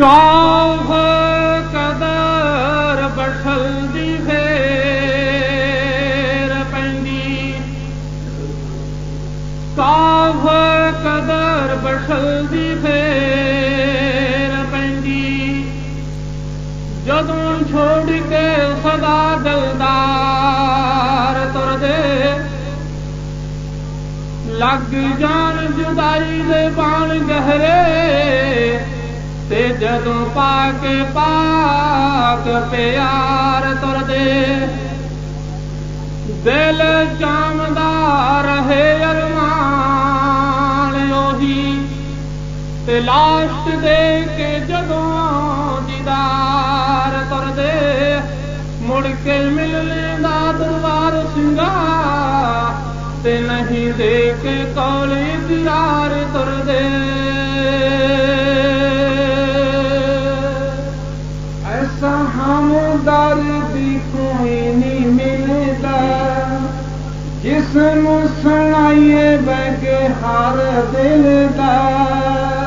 ਕਾਹ ਕਦਰ ਬਠਲ ਦੀ ਫੇਰ ਪੈਂਦੀ। ਕਾਹ ਕਦਰ ਬਠਲ ਦੀ ਫੇਰ ਪੈਂਦੀ। ਜਦੋਂ ਛੋੜ ਕੇ ਸਦਾ ਦਿਲਦਾਰ ਤੁਰਦੇ, ਲੱਗ ਜਾਣ ਜੁਦਾਈ ਦੇ ਬਾਣ ਗਹਿਰੇ ਤੇ ਜਦੋਂ ਪਾ ਕੇ ਪਾਕ ਪਿਆਰ ਤੁਰਦੇ ਦਿਲ ਚਾਮਦਾ ਰਹੇ ਅਰਮਾਨ ਉਹੀ ਤੇ ਲਾਸਟ ਦੇ ਕੇ ਜਦੋਂ ਦੀਦਾਰ ਤੁਰਦੇ ਮੁੜ ਕੇ ਮਿਲ ਲੈਂਦਾ ਦਰਬਾਰ ਸਿੰਘਾ ਤੇ ਨਹੀਂ ਦੇ ਕੇ ਕੌਲੇ ਦਿਰਾਰ ਤੁਰਦੇ ਬੈਗੇ ਹਰ ਦਿਲ ਦਾ।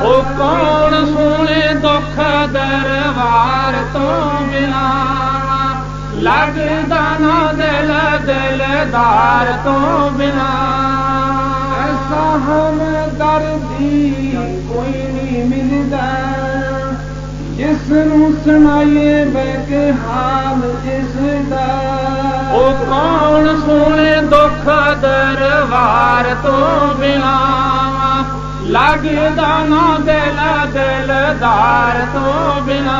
ਉਹ ਕੌਣ ਸੁਣੇ ਦੁੱਖ ਦਰਬਾਰ ਤੋਂ ਬਿਨਾ? ਲੱਗਦਾ ਨਾ ਦਿਲ ਦਿਲਦਾਰ ਤੋਂ ਬਿਨਾ। ਐਸਾ ਹਮਦਰਦੀ ਕੋਈ ਨਹੀਂ ਮਿਲਦਾ। ਜਿਸ ਨੂੰ ਸੁਣਾਈਏ ਬੈਗੇ ਦਰਬਾਰ ਤੋਂ ਬਿਨਾ ਲੱਗਦਾ ਨਾ ਦਿਲ ਦਿਲਦਾਰ ਤੋਂ ਬਿਨਾ।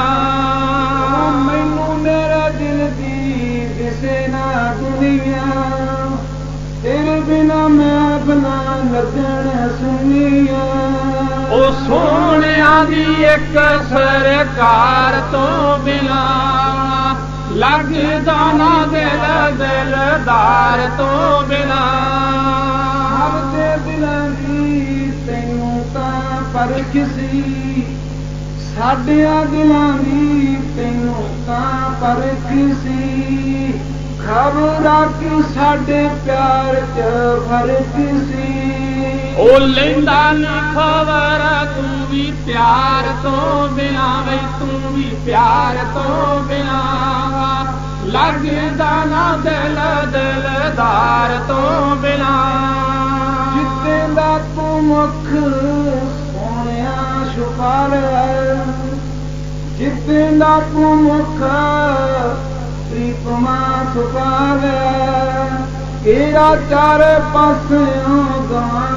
ਮੈਨੂੰ ਮੇਰਾ ਦਿਲ ਦੀ ਦਿਸੇ ਨਾ ਦੁਨੀਆ ਤੇਰੇ ਬਿਨਾ ਮੈਂ ਬਣਾ ਲੱਗਣ ਸੁਨੀਆ ਉਹ ਸੋਹਣਿਆਂ ਦੀ ਇੱਕ ਸਰਕਾਰ ਤੋਂ ਬਿਨਾ ਲੱਗਦਾ ਨਾ ਦਿਲ ਦਿਲਦਾਰ ਤੋਂ ਬਿਨਾ। ਪਰਖ ਸੀ ਸਾਡਿਆਂ ਦਿਲਾਂ ਦੀ ਤੈਨੂੰ ਤਾਂ ਪਰਖ ਸੀ ਖਬਰਾਂ ਕਿ ਸਾਡੇ ਪਿਆਰ 'ਚ ਫ਼ਰਕ ਸੀ ਉਹ ਲੈਂਦਾ ਨੀ ਖਬਰ ਤੂੰ ਵੀ ਪਿਆਰ ਤੋਂ ਬਿਨਾ ਵੇ ਤੂੰ ਵੀ ਪਿਆਰ ਤੋਂ ਬਿਨਾ। ਲੱਗਦਾ ਨਾ ਦਿਲ ਦਿਲਦਾਰ ਤੋਂ ਬਿਨਾ। ਜਿੱਤੇ ਦਾ ਤੂੰ ਸੋਹਣਿਆ جتا تون مک سپال چار پاسيو گان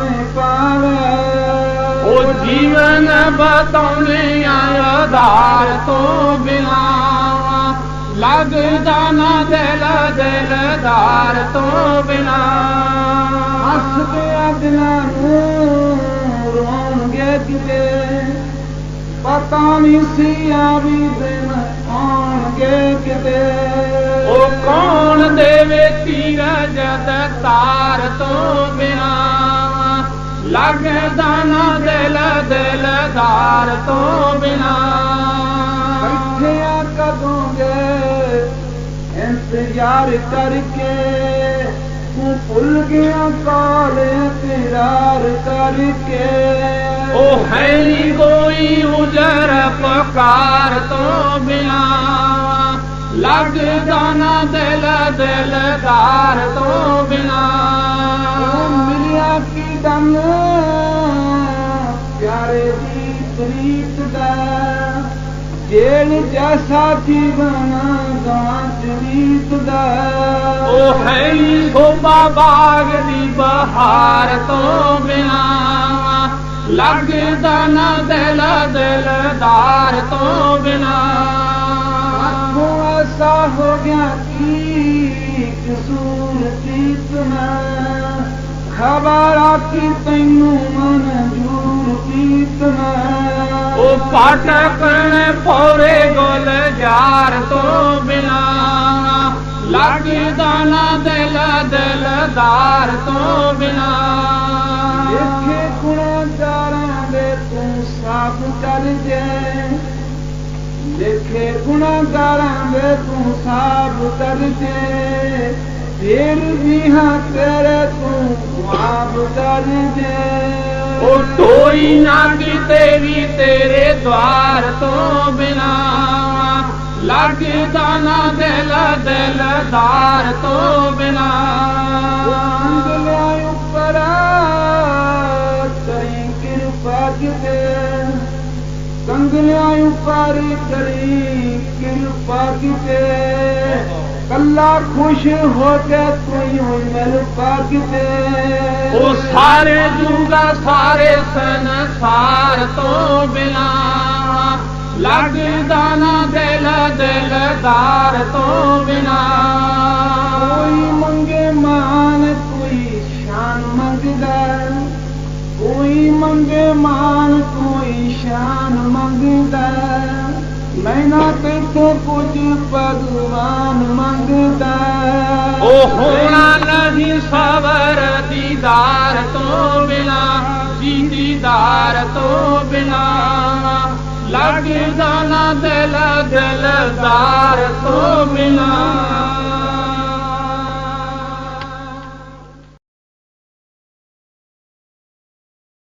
جيون بتوڻي تو تو لگ لڳ جان دل دار تو بنا. ਪਤਾ ਨਹੀਂ ਸੀ ਆ ਵੀ ਦਿਨ ਆਉਣਗੇ ਕਿਤੇ। ਉਹ ਕੌਣ ਦੇਵੇ ਤੀਰ ਜਦ ਤਾਰ ਤੋਂ ਬਿਨਾ? ਲੱਗਦਾ ਨਾ ਦਿਲ ਦਿਲਦਾਰ ਤੋਂ ਬਿਨਾ। ਬੈਠੇ ਆ ਕਦੋਂ ਗਏ ਇੰਤਜ਼ਾਰ ਕਰਕੇ ਭੁੱਲ ਗਿਆ ਕਾਲ ਇਕਰਾਰ ਕਰਕੇ। ਉਹ ਹੈ ਨੀ ਕੋਈ ਉਜਰ ਪਕਾਰ ਤੋਂ ਬਿਨਾ। ਲੱਗਦਾ ਨਾ ਦਿਲ ਦਿਲਦਾਰ ਤੋਂ ਬਿਨਾ। ਮਿਲਿਆ ਕੀ ਦਮ? ਪਿਆਰੇ ਦੀ ਪ੍ਰੀਤ ਦਾ। ਜੇਲ ਜੈਸਾ ਜੀਵਨ बहार त लॻे न दिल दिलदार तो बिना। ख़बर की तयूं त उन पौरे गोल जार तो बिना। ਲੱਗਦਾ ਨਾ ਦਿਲ ਦਿਲਦਾਰ ਤੋਂ ਬਿਨਾ ਦੇਖੇ ਗੁਨਾਹਗਾਰਾਂ ਦੇ ਤੂੰ ਸਾਫ ਚੱਲ ਜੇ ਦੇਖੇ ਗੁਨਾਹਗਾਰਾਂ ਦੇ ਤੂੰ ਸਾਫ ਚੱਲ ਜੇ ਫਿਰ ਵੀ ਹਾਂ ਤੇਰੇ ਤੂੰ ਆਪ ਚੱਲ ਜੇ ਉਹ ਢੋਈ ਨਾ ਕਿਤੇ ਵੀ ਤੇਰੇ ਦਵਾਰ ਤੋਂ ਬਿਨਾ दल दलदार तंगलाग ते कंगल पारी खरी कल पे कला ख़ुशि हुज तुल पे सारे दूर सारे सन सार तो बिना। ਲੱਗਦਾ ਨਾ ਦਿਲ ਦਿਲਦਾਰ ਤੋਂ ਬਿਨਾ। ਕੋਈ ਮੰਗੇ ਮਾਨ ਕੋਈ ਸ਼ਾਨ ਮੰਗਦਾ। ਕੋਈ ਮੰਗੇ ਮਾਨ ਕੋਈ ਸ਼ਾਨ ਮੰਗਦਾ। ਮੈਨਾ ਤੇਥੋਂ ਕੁਝ ਭਗਵਾਨ ਮੰਗਦਾ। ਉਹ ਹੋਣਾ ਨਹੀਂ ਸਬਰ ਦੀਦਾਰ ਤੋਂ ਬਿਨਾ ਜੀ ਦੀਦਾਰ ਤੋਂ ਬਿਨਾ। जाना दिल दिलदार तो मिला